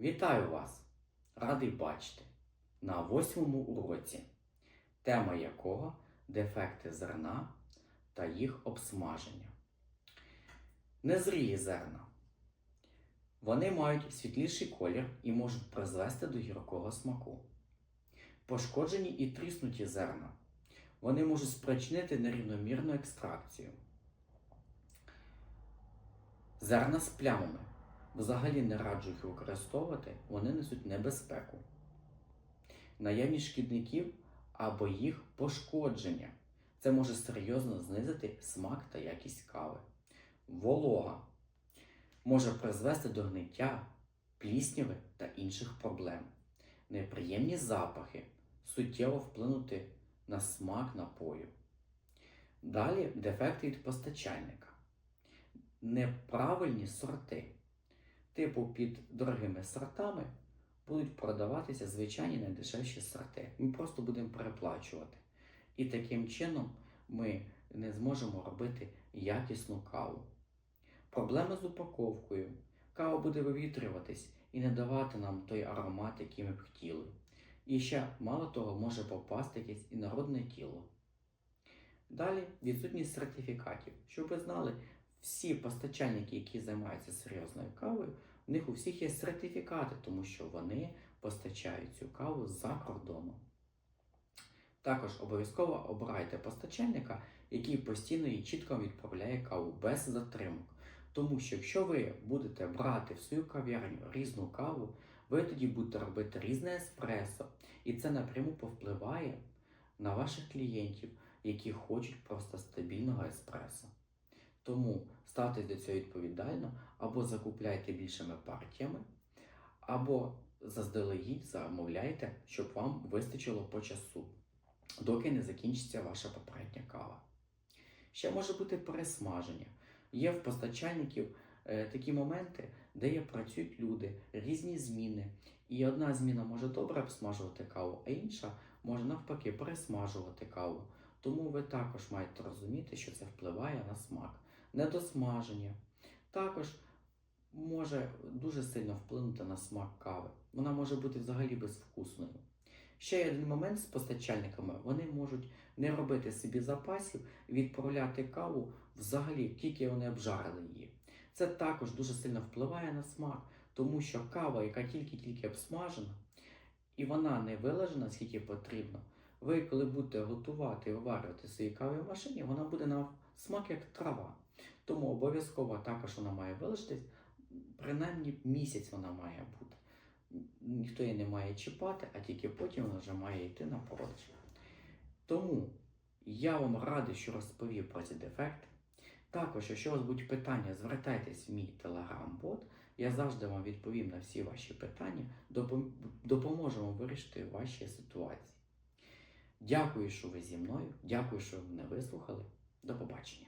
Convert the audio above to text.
Вітаю вас! Радий бачити на восьмому уроці, тема якого дефекти зерна та їх обсмаження. Незрілі зерна. Вони мають світліший колір і можуть призвести до гіркого смаку. Пошкоджені і тріснуті зерна. Вони можуть спричинити нерівномірну екстракцію. Зерна з плямами. Взагалі не раджу їх використовувати, вони несуть небезпеку. Наявність шкідників або їх пошкодження. Це може серйозно знизити смак та якість кави. Волога може призвести до гниття, плісняви та інших проблем. Неприємні запахи суттєво вплинути на смак напою. Далі дефекти від постачальника. Неправильні сорти. Типу під дорогими сортами будуть продаватися звичайні найдешевші сорти. Ми просто будемо переплачувати. І таким чином ми не зможемо робити якісну каву. Проблеми з упаковкою. Кава буде вивітрюватись і не давати нам той аромат, який ми б хотіли. І ще, мало того, може попасти якесь інородне тіло. Далі відсутність сертифікатів. Щоб ви знали, всі постачальники, які займаються серйозною кавою, у них у всіх є сертифікати, тому що вони постачають цю каву за кордоном. Також обов'язково обирайте постачальника, який постійно і чітко відправляє каву без затримок. Тому що якщо ви будете брати в свою кав'ярню різну каву, ви тоді будете робити різне еспресо, і це напряму повпливає на ваших клієнтів, які хочуть просто стабільного еспресо. Тому ставтесь до цього відповідально, або закупляйте більшими партіями, або заздалегідь замовляйте, щоб вам вистачило по часу, доки не закінчиться ваша попередня кава. Ще може бути пересмаження. Є в постачальників е, такі моменти, де є працюють люди, різні зміни. І одна зміна може добре обсмажувати каву, а інша може навпаки пересмажувати каву. Тому ви також маєте розуміти, що це впливає на смак. Недосмаження також може дуже сильно вплинути на смак кави. Вона може бути взагалі безвкусною. Ще один момент з постачальниками: вони можуть не робити собі запасів відправляти каву взагалі, тільки вони обжарили її. Це також дуже сильно впливає на смак, тому що кава, яка тільки-тільки обсмажена, і вона не вилежена, скільки потрібно, ви, коли будете готувати і виварювати свої кави в машині, вона буде на смак як трава. Тому обов'язково також вона має вилежитись, принаймні місяць вона має бути. Ніхто її не має чіпати, а тільки потім вона вже має йти на продаж. Тому я вам радий, що розповів про ці дефекти. Також, якщо у вас будуть питання, звертайтесь в мій телеграм-бот. Я завжди вам відповім на всі ваші питання, допом- допоможемо вирішити ваші ситуації. Дякую, що ви зі мною. Дякую, що мене вислухали. До побачення.